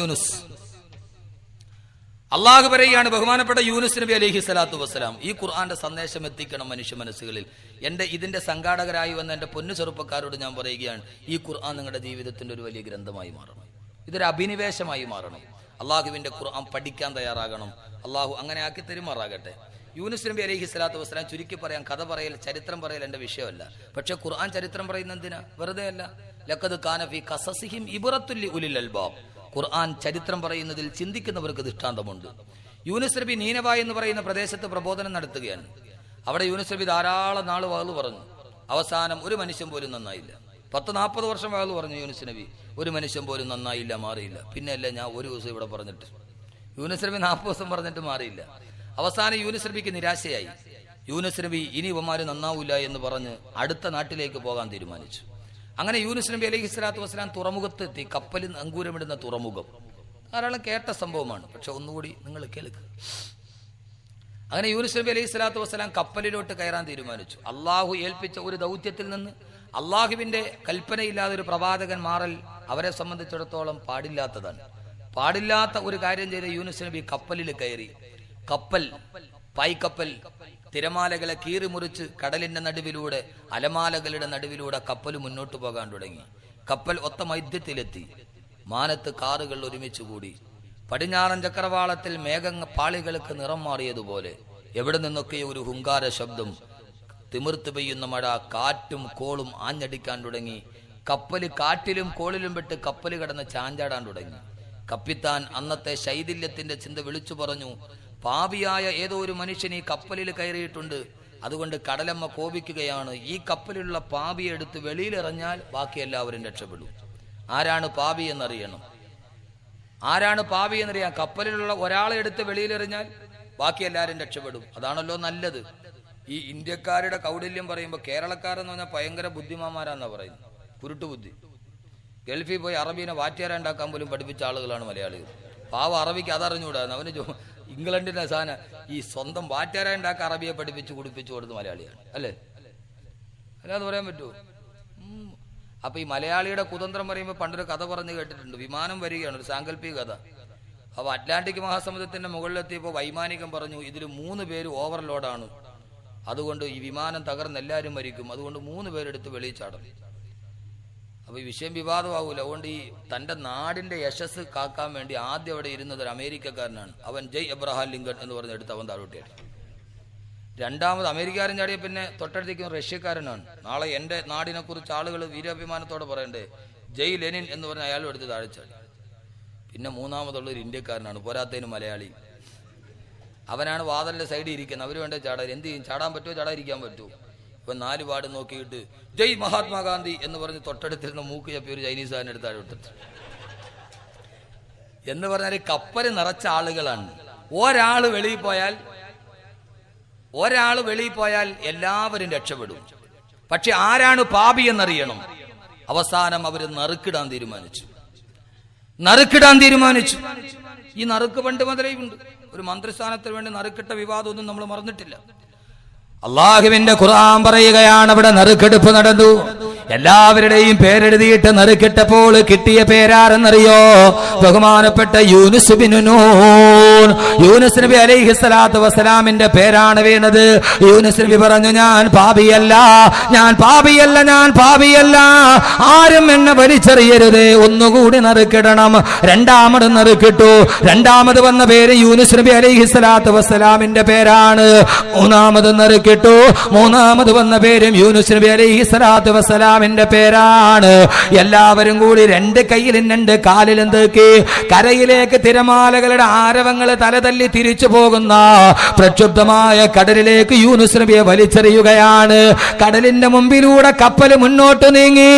യൂനുസ്. അള്ളാഹു പറയുകയാണ് ബഹുമാനപ്പെട്ട യൂനുസ് നബി അലഹി സ്വലാത്തു വസ്സലാം ഈ ഖുർആന്റെ സന്ദേശം എത്തിക്കണം മനുഷ്യ മനസ്സുകളിൽ. എന്റെ ഇതിന്റെ സംഘാടകരായി വന്ന എന്റെ പൊന്നു ചെറുപ്പക്കാരോട് ഞാൻ പറയുകയാണ് ഈ ഖുർആൻ നിങ്ങളുടെ ജീവിതത്തിന്റെ ഒരു വലിയ ഗ്രന്ഥമായി മാറണം. ഇതൊരു അഭിനിവേശമായി മാറണം. അള്ളാഹുവിന്റെ ഖുർആൻ പഠിക്കാൻ തയ്യാറാകണം. അള്ളാഹു അങ്ങനെ ആക്കി തെരുമാറാകട്ടെ. യൂനുസ് നബി അലഹി സ്വലാത്തു വസ്സലാം ചുരുക്കി പറയാൻ കഥ പറയൽ ചരിത്രം പറയൽ എന്റെ വിഷയമല്ല. പക്ഷെ ഖുർആൻ ചരിത്രം പറയുന്ന എന്തിനാ? വെറുതെ അല്ല ലക്കത് കാനഫി കസസിഹിം ഇബറത്തുല്ലി ഉലിൽ അൽബാബ്. ഖുർആൻ ചരിത്രം പറയുന്നതിൽ ചിന്തിക്കുന്നവർക്ക് ദൃഷ്ടാന്തമുണ്ട്. യൂനുസ് നബി നീനവ എന്ന് പറയുന്ന പ്രദേശത്ത് പ്രബോധനം നടത്തുകയാണ്. അവിടെ യൂനുസ് നബി ധാരാളം നാൾ വാൾ പറഞ്ഞു. അവസാനം ഒരു മനുഷ്യൻ പോലും നന്നായില്ല. പത്ത് നാൽപ്പത് വർഷം വാൾ പറഞ്ഞു യൂനുസ് നബി. ഒരു മനുഷ്യൻ പോലും നന്നായില്ല മാറിയില്ല. പിന്നെ അല്ല ഞാൻ ഒരു ദിവസം ഇവിടെ പറഞ്ഞിട്ട്. യൂനുസ് നബി നാൽപ്പത് ദിവസം പറഞ്ഞിട്ട് മാറിയില്ല. അവസാനം യൂനുസ് നബിക്ക് നിരാശയായി. യൂനുസ് നബി ഇനി ഇവന്മാര് നന്നാവില്ല എന്ന് പറഞ്ഞ് അടുത്ത നാട്ടിലേക്ക് പോകാൻ തീരുമാനിച്ചു. അങ്ങനെ യൂനുസ് നബി അലൈഹി സ്വലാത്തു വസ്സലാം തുറമുഖത്ത് എത്തി. കപ്പലിൽ അങ്കൂരമിടുന്ന തുറമുഖം. ധാരാളം കേട്ട സംഭവമാണ്. പക്ഷെ ഒന്നുകൂടി നിങ്ങൾ കേൾക്കുക അങ്ങനെ യൂനുസ് നബി അലൈഹി സ്വലാത്തു വസ്സലാം കപ്പലിലോട്ട് കയറാൻ തീരുമാനിച്ചു. അള്ളാഹു ഏൽപ്പിച്ച ഒരു ദൗത്യത്തിൽ നിന്ന് അള്ളാഹുവിന്റെ കൽപ്പനയില്ലാതെ ഒരു പ്രവാചകൻ മാറൽ അവരെ സംബന്ധിച്ചിടത്തോളം പാടില്ലാത്തതാണ്. പാടില്ലാത്ത ഒരു കാര്യം ചെയ്ത യൂനുസ് നബി കപ്പലിൽ കയറി. കപ്പൽ പായ്ക്കപ്പൽ തിരമാലകളെ കീറിമുറിച്ച് കടലിന്റെ നടുവിലൂടെ അലമാലകളുടെ നടുവിലൂടെ കപ്പൽ മുന്നോട്ട് പോകാൻ തുടങ്ങി. കപ്പൽ ഒത്ത മൈദ്യത്തിലെത്തി. മാനത്ത് കാറുകൾ ഒരുമിച്ച് കൂടി. പടിഞ്ഞാറൻ ചക്രവാളത്തിൽ മേഘങ്ങ പാളികൾക്ക് നിറം മാറിയതുപോലെ എവിടെ നിന്നൊക്കെ ഒരു ഹുങ്കാര ശബ്ദം തിമിർത്ത് പെയ്യുന്ന മഴ കാറ്റും കോളും ആഞ്ഞടിക്കാൻ തുടങ്ങി. കപ്പൽ കാറ്റിലും കോളിലും പെട്ട് കപ്പൽ കടന്ന് ചാഞ്ചാടാൻ തുടങ്ങി. കപ്പിത്താൻ അന്നത്തെ ശൈഥില്യത്തിന്റെ ചിന്ത വിളിച്ചു പറഞ്ഞു പാപിയായ ഏതോ ഒരു മനുഷ്യൻ ഈ കപ്പലിൽ കയറിയിട്ടുണ്ട്. അതുകൊണ്ട് കടലമ്മ കോപിക്കുകയാണ്. ഈ കപ്പലിലുള്ള പാപിയെ എടുത്ത് വെളിയിലെറിഞ്ഞാൽ ബാക്കി എല്ലാവരും രക്ഷപ്പെടും. ആരാണ് പാപി എന്നറിയണം. ആരാണ് പാപി എന്നറിയാം. കപ്പലിലുള്ള ഒരാളെ എടുത്ത് വെളിയിലെറിഞ്ഞാൽ ബാക്കി എല്ലാവരും രക്ഷപ്പെടും. അതാണല്ലോ നല്ലത്. ഈ ഇന്ത്യക്കാരുടെ കൗടില്യം പറയുമ്പോൾ കേരളക്കാരെന്ന് പറഞ്ഞാൽ ഭയങ്കര ബുദ്ധിമാന്മാരാന്നാ പറയുന്നത്. കുരുട്ടുബുദ്ധി. ഗൾഫിൽ പോയി അറബീനെ വാറ്റിയാരുണ്ടാക്കാൻ പോലും പഠിപ്പിച്ച ആളുകളാണ് മലയാളികൾ. പാവ അറബിക്ക് അതറിഞ്ഞുകൂടാന്ന് അവന് ഇംഗ്ലണ്ടിന്റെ സാധനം ഈ സ്വന്തം വാറ്റുകാരുണ്ടാക്കാൻ അറബിയെ പഠിപ്പിച്ച് കുടിപ്പിച്ചു കൊടുത്ത് മലയാളിയാണ്. അല്ലേ? അല്ലാതെ പറയാൻ പറ്റുമോ. അപ്പൊ ഈ മലയാളിയുടെ കുതന്ത്രം പറയുമ്പോൾ പണ്ടൊരു കഥ പറഞ്ഞു കേട്ടിട്ടുണ്ട്. വിമാനം വരികയാണ് ഒരു സാങ്കല്പിക കഥ. അപ്പൊ അറ്റ്ലാന്റിക് മഹാസമുദ്രത്തിന്റെ മുകളിലെത്തിയപ്പോൾ വൈമാനികം പറഞ്ഞു ഇതിൽ മൂന്ന് പേര് ഓവർലോഡാണ് അതുകൊണ്ട് ഈ വിമാനം തകർന്ന് എല്ലാവരും മരിക്കും. അതുകൊണ്ട് മൂന്ന് പേരെടുത്ത് വെളിയിൽ ചാടും. അപ്പൊ ഈ വിഷയം വിവാദമാവൂല. അതുകൊണ്ട് ഈ തന്റെ നാടിന്റെ യശസ് കാക്കാൻ വേണ്ടി ആദ്യം അവിടെ ഇരുന്നത് ഒരു അമേരിക്കക്കാരനാണ്. അവൻ ജയ് എബ്രഹാം ലിങ്കൺ എന്ന് പറഞ്ഞെടുത്ത് അവൻ താഴോട്ടിയാടി രണ്ടാമത് അമേരിക്കാരൻ ചാടിയ പിന്നെ തൊട്ടടുത്തേക്കും റഷ്യക്കാരനാണ്. നാളെ എന്റെ നാടിനെ കുറിച്ച് ആളുകൾ വീരാഭിമാനത്തോടെ പറയണ്ടേ? ജയ് ലെനിൻ എന്ന് പറഞ്ഞ അയാളും എടുത്ത് താഴെച്ചാടി പിന്നെ മൂന്നാമതുള്ള ഒരു ഇന്ത്യക്കാരനാണ്. പോരാത്തതിന് മലയാളി. അവനാണ് വാതലിന്റെ സൈഡിൽ ഇരിക്കുന്നത്. അവർ വേണ്ട ചാടാൻ? എന്ത് ചെയ്യും? ചാടാൻ പറ്റുമോ? ചാടാതിരിക്കാൻ പറ്റുമോ? ഇപ്പൊ നാല് പാട് നോക്കിയിട്ട് ജയ് മഹാത്മാഗാന്ധി എന്ന് പറഞ്ഞ് തൊട്ടടുത്തിരുന്ന മൂക്ക് ചപ്പി ഒരു ചൈനീസുകാരൻ എടുത്ത് എടുത്താൽ എന്ന് പറഞ്ഞാൽ കപ്പൽ നിറച്ച ആളുകളാണ്. ഒരാൾ വെളിയിൽ പോയാൽ ഒരാൾ വെളിയിൽ പോയാൽ എല്ലാവരും രക്ഷപ്പെടും. പക്ഷെ ആരാണ് പാപി എന്നറിയണം. അവസാനം അവർ നറുക്കിടാൻ തീരുമാനിച്ചു. നറുക്കിടാൻ തീരുമാനിച്ചു. ഈ നറുക്ക് പണ്ട് മുതലേ ഉണ്ട്. ഒരു മന്ത്രിസ്ഥാനത്തിന് വേണ്ടി നറുക്കിട്ട വിവാദമൊന്നും നമ്മൾ മറന്നിട്ടില്ല. അള്ളാഹുവിന്റെ ഖുർആൻ പറയുകയാണ് അവിടെ നറുക്കെടുപ്പ് നടന്നു. എല്ലാവരുടെയും പേരെഴുതിയിട്ട് നറുക്കിട്ടപ്പോൾ കിട്ടിയ പേരാരെന്നറിയോ? ബഹുമാനപ്പെട്ട യൂനുസ് യൂനുസ് നബി അലൈഹി സ്വലാത്തു വസ്സലാമിന്റെ പേരാണ് വീണത്. യൂനുസ് നബി പറഞ്ഞു ഞാൻ പാപിയല്ല. ഞാൻ പാപിയല്ല ഞാൻ പാപിയല്ല. ആരും എന്നെ വലിച്ചെറിയരുത്. ഒന്നുകൂടി നറുക്കിടണം. രണ്ടാമത് നറുക്കിട്ടു. രണ്ടാമത് വന്ന പേര് യൂനുസ് നബി അലൈഹി സ്വലാത്തു വസ്സലാമിന്റെ പേരാണ്. മൂന്നാമത് നറുക്കിട്ടു. മൂന്നാമത് വന്ന പേരും യൂനുസ് നബി അലൈഹി സ്വലാത്തു വസ്സലാമിന്റെ പേരാണ്. എല്ലാവരും കൂടി രണ്ട് കയ്യിലും രണ്ട് കാലിലും തേക്കി കരയിലേക്ക് തിരമാലകളുടെ ആരവങ്ങൾ തലതല്ലി തിരിച്ചു പോകുന്ന പ്രക്ഷുബ്ധമായ കടലിലേക്ക് യൂനുസ് നബിയെ വലിച്ചെറിയുകയാണ്. കടലിന്റെ മുമ്പിലൂടെ കപ്പൽ മുന്നോട്ട് നീങ്ങി.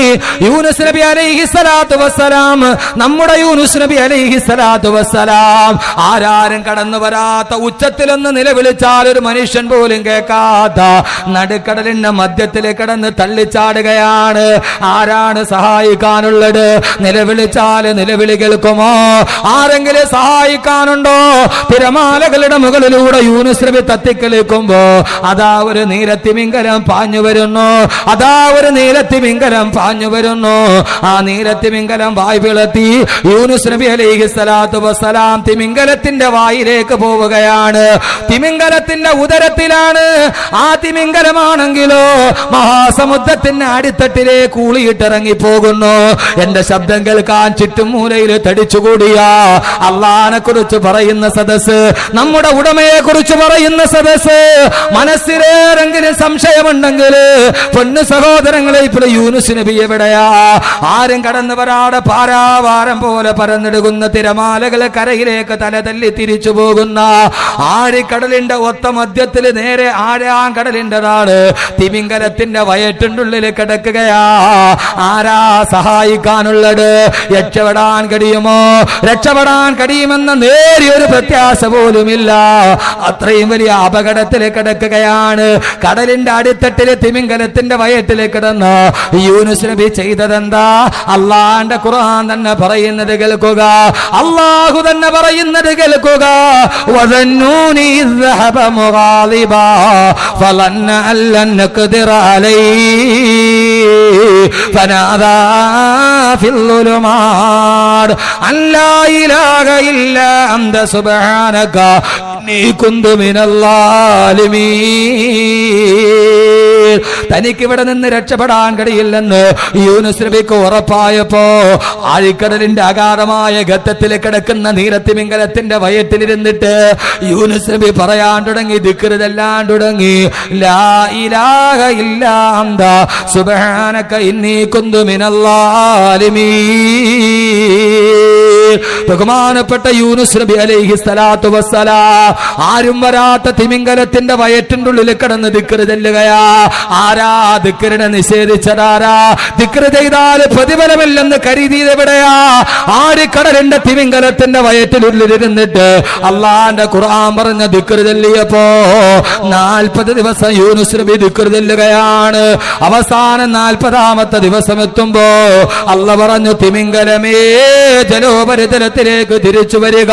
യൂനുസ് നബി അലൈഹി സ്വലാത്തു വസ്സലാം നമ്മുടെ യൂനുസ് നബി അലൈഹി സ്വലാത്തു വസ്സലാം. ആരാരും കടന്നു വരാത്ത ഉച്ചത്തിലൊന്ന് നിലവിളിച്ചാൽ ഒരു മനുഷ്യൻ പോലും കേൾക്കാത്ത നടുക്കടലിന്റെ മധ്യത്തിൽ കിടന്ന് തള്ളിച്ചാടുകയാണ്. സഹായിക്കുകയാണ് ആരാണ് സഹായിക്കാനുള്ളത്? നിലവിളിച്ചാൽ നിലവിളി കേൾക്കുമോ? ആരെങ്കിലും സഹായിക്കാനുണ്ടോ? തിരമാലകളുടെ മുകളിലൂടെ നബി തത്തിക്കളിക്കുമ്പോ അതാ ഒരു നീലത്തിമിങ്കലം പാഞ്ഞു വരുന്നു. അതാ ഒരു നീലത്തിമിങ്കലം പാഞ്ഞു വരുന്നു. ആ നീലത്തിമിങ്കലം വായ് പിളത്തി യൂനുസ് നബി അലൈഹി സ്വലാത്തു വസ്സലാം തിമിങ്കലത്തിന്റെ വായിലേക്ക് പോവുകയാണ്. തിമിങ്കലത്തിന്റെ ഉദരത്തിലാണ് ആ തിമിങ്കലമാണെങ്കിലോ മഹാസമുദ്രത്തിന്റെ അടിത്തട്ടിലേക്ക് ഊളിയിട്ടിറങ്ങി പോകുന്നു. എന്റെ ശബ്ദം കേൾക്കാൻ ചുറ്റും മൂലയിൽ തടിച്ചുകൂടിയ. അള്ളഹാനെ കുറിച്ച് പറയുന്ന സദസ് നമ്മുടെ ഉടമയെ കുറിച്ച് പറയുന്ന സദസ് മനസ്സിലേറെങ്കിലും സംശയമുണ്ടെങ്കിൽ പൊന്ന് സഹോദരങ്ങളെ ഇപ്പോൾ യൂനുസ് നബി എവിടെയാ? ആരും കടന്നു വരാടെ പാരാവാരം പോലെ പരന്നെടുക്കുന്ന തിരമാലകൾ കരയിലേക്ക് തല തല്ലി തിരിച്ചു പോകുന്ന ആഴിക്കടലിന്റെ ഒത്ത മധ്യത്തിൽ നേരെ ആരാം കടലിന്റെതാണ് തിമിംഗലത്തിന്റെ വയറ്റിനുള്ളിൽ കിടക്കുകയാ ആരാ സഹായിക്കാനുള്ളത് രക്ഷപ്പെടാൻ കഴിയുമോ രക്ഷപ്പെടാൻ കഴിയുമെന്ന നേരിയൊരു പ്രത്യാശ പോലുമില്ല അത്രയും വലിയ അപകടത്തിൽ കിടക്കുകയാണ് കടലിന്റെ അടിത്തട്ടില് തിമിംഗലത്തിന്റെ വയറ്റിൽ കിടന്ന് യൂനുസ് നബി ചെയ്തതെന്താ അള്ളാന്റെ ഖുർആൻ തന്നെ പറയുന്നത് കേൾക്കുക അള്ളാഹു തന്നെ പറയുന്നത് കേൾക്കുക വദന്നൂനി إذ ذهب مغاضبا فظن أن لن نقدر عليه فنادى في الظلمات أن لا إله إلا أنت سبحانك തനിക്ക് ഇവിടെ നിന്ന് രക്ഷപ്പെടാൻ കഴിയില്ലെന്ന് യൂനുസ് നബിക്ക് ഉറപ്പായപ്പോ ആഴിക്കടലിന്റെ അകാരമായ ഗത്തത്തിൽ കിടക്കുന്ന നീരത്തിമിംഗലത്തിന്റെ വയത്തിലിരുന്നിട്ട് യൂനുസ് നബി പറയാൻ തുടങ്ങി ദിക്കരുതെല്ലാം തുടങ്ങി. ലാ ഇലാഹ ഇന്നീ കുന്തുമിനല്ലാലിമീ ബഹുമാനപ്പെട്ട യൂനുസ് നബി അലൈഹി സ്വലാത്തു വസ്സലാ. ആരും വരാത്ത തിമിംഗലത്തിന്റെ വയറ്റിന്റെ ഉള്ളിൽ കിടന്ന് ദിക്കറ് ചെല്ലുകയാ. ആരാ ദിക്കറിനെ നിഷേധിച്ചതാരാ? ദിക്കറ് ചെയ്താൽ പ്രതിഫലമില്ലെന്ന് കരുതിയത് എവിടെയാ? കടലിന്റെ തിമിംഗലത്തിന്റെ വയറ്റിനുള്ളിലിരുന്നിട്ട് അള്ളാന്റെ ഖുർആൻ പറഞ്ഞ ദിക്കറ് ചെല്ലിയപ്പോ നാൽപ്പത് ദിവസം യൂനുസ് നബി ദിക്കറ് ചെല്ലുകയാണ്. അവസാനം നാൽപ്പതാമത്തെ ദിവസം എത്തുമ്പോ അല്ല പറഞ്ഞു തിമിംഗലമേ ജലോപരിതലത്തിലേക്ക് തിരിച്ചു വരിക.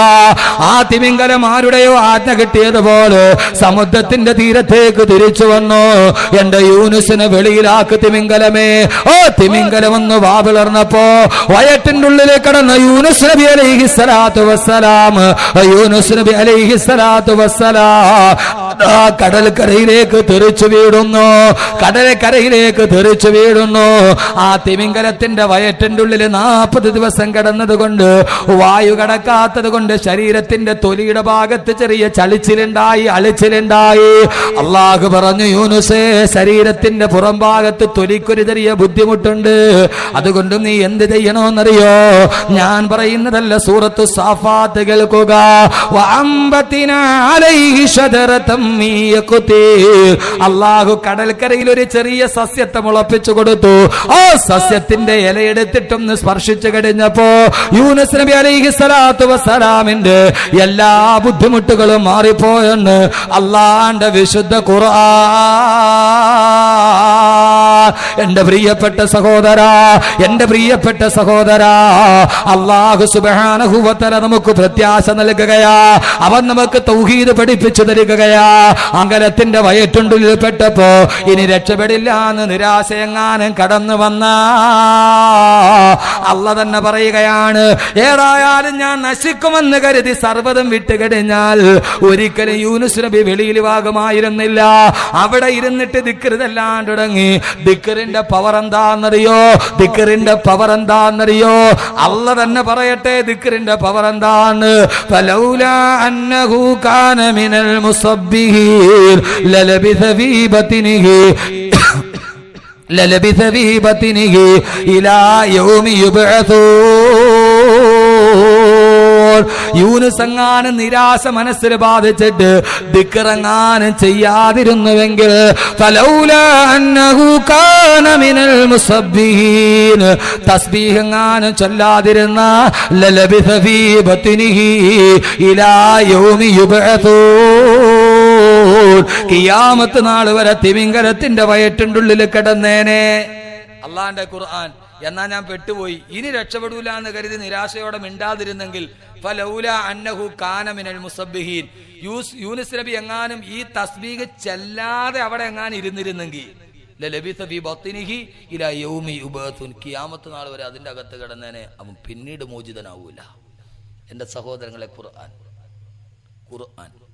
ആ തിമിംഗലമാരുടെയോ ആജ്ഞ കിട്ടിയതുപോലെ സമുദ്രത്തിന്റെ തീരത്തേക്ക് തിരിച്ചു വന്നു. എന്റെ യൂനുസിനെ വെളിയിലാക്ക് തിമിംഗലമേ. ഓ തിമിംഗലം ഒന്ന് വാവിളർന്നപ്പോ വയറ്റിന്റെ ഉള്ളിൽ കടന്ന യൂനുസ് നബി അലൈഹി സ്വലാത്തു വസ്സലാം. യൂനുസ് നബി അലൈഹി സ്വലാത്തു വസ്സലാം. ആ കടൽക്കരയിലേക്ക് തെറിച്ചു വീടുന്നു കടലക്കരയിലേക്ക് തെറിച്ചു വീടുന്നു ആ തിമിംഗലത്തിന്റെ വയറ്റിന്റെ ഉള്ളിൽ നാൽപ്പത് ദിവസം കിടന്നത് കൊണ്ട് വായു കടക്കാത്തത് കൊണ്ട് ശരീരത്തിന്റെ തൊലിയുടെ ഭാഗത്ത് ചെറിയ ചളിച്ചിലുണ്ടായി അളിച്ചിലുണ്ടായി. അള്ളാഹു പറഞ്ഞു യൂനുസേ ശരീരത്തിന്റെ പുറം ഭാഗത്ത് തൊലിക്കൊരു ചെറിയ ബുദ്ധിമുട്ടുണ്ട്. അതുകൊണ്ട് നീ എന്ത് ചെയ്യണമെന്നറിയോ ഞാൻ പറയുന്നതല്ല സൂറത്ത് സാഫാത്ത് കേൾക്കുക. അള്ളാഹു കടൽക്കരയിൽ ഒരു ചെറിയ സസ്യത്തെ മുളപ്പിച്ചു കൊടുത്തു. ആ സസ്യത്തിന്റെ ഇലയെടുത്തിട്ടൊന്ന് സ്പർശിച്ചു കഴിഞ്ഞപ്പോ യൂനസ് നബി അലൈഹി സ്വലാത്തു വസ്സലാമിന്റെ എല്ലാ ബുദ്ധിമുട്ടുകളും മാറിപ്പോയെന്ന് അള്ളാന്റെ വിശുദ്ധ ഖുർആൻ. എന്റെ പ്രിയപ്പെട്ട സഹോദര എന്റെ പ്രിയപ്പെട്ട സഹോദര അള്ളാഹു സുബാനഹുവത്തല നമുക്ക് പ്രത്യാശ നൽകുകയാ. അവൻ നമുക്ക് തൗഹീദ് പഠിപ്പിച്ചു തരികയാ. അങ്കലത്തിന്റെ വയറ്റുണ്ടിൽ പെട്ടപ്പോ ഇനി രക്ഷപ്പെടില്ല എന്ന് നിരാശയെങ്ങാനും കടന്നു വന്ന. അല്ല തന്നെ പറയുകയാണ് ഏതായാലും ഞാൻ നശിക്കുമെന്ന് കരുതി സർവതും വിട്ടുകഴിഞ്ഞാൽ ഒരിക്കലും യൂനുസ് നബി വെളിയിൽ ഭാഗമായിരുന്നില്ല അവിടെ ഇരുന്നിട്ട് ദിക്കൃതെല്ലാം തുടങ്ങി ദിക്കറിന്റെ പവർ എന്താണെന്നറിയോ ദിക്കറിന്റെ പവർ എന്താണെന്നറിയോ അല്ല തന്നെ പറയട്ടെ ദിക്കറിന്റെ പവർ എന്താണ് ഫലൗലാ അന്നഹു കാന മിനൽ മുസബ്ബിഹീൻ ലലബിഥ ഫീ ബത്നിഹി للبث في بطنه إلى يوم يبعثون യൂനുസ് എങ്ങാനും നിരാശ മനസ്സിൽ ബാധിച്ചിട്ട് ദിക്കറങ്ങാനും ചെയ്യാതിരുന്നുവെങ്കിൽ ഫലൗലാ അന്നഹു കാന മിനൽ മുസബ്ബിഹീൻ തസ്ബീഹ് ചൊല്ലാതിരുന്ന കിയാമത്ത് നാൾ വരെ തിമിംഗലത്തിന്റെ വയറ്റിന്റെ ഉള്ളിൽ കിടന്നേനെ. അള്ളാന്റെ ഖുർആൻ എന്നാ ഞാൻ പെട്ടുപോയി. ഇനി രക്ഷപ്പെടൂല എന്ന് കരുതി നിരാശയോടെ മിണ്ടാതിരുന്നെങ്കിൽ ഫലൗല അന്നഹു കാനമിനൽ മുസബിഹീൻ യൂസ് യൂനിസ് നബി എങ്ങാനും ഈ തസ്ബീഗ് ചെല്ലാതെ അവിടെ എങ്ങാനും ഇരുന്നിരുന്നെങ്കിൽ കിയാമത്ത് നാൾ വരെ അതിന്റെ അകത്ത് കിടന്നേനെ അവൻ പിന്നീട് മോചിതനാവൂല. എന്റെ സഹോദരങ്ങളെ ഖുർആൻ. ഖുർആൻ.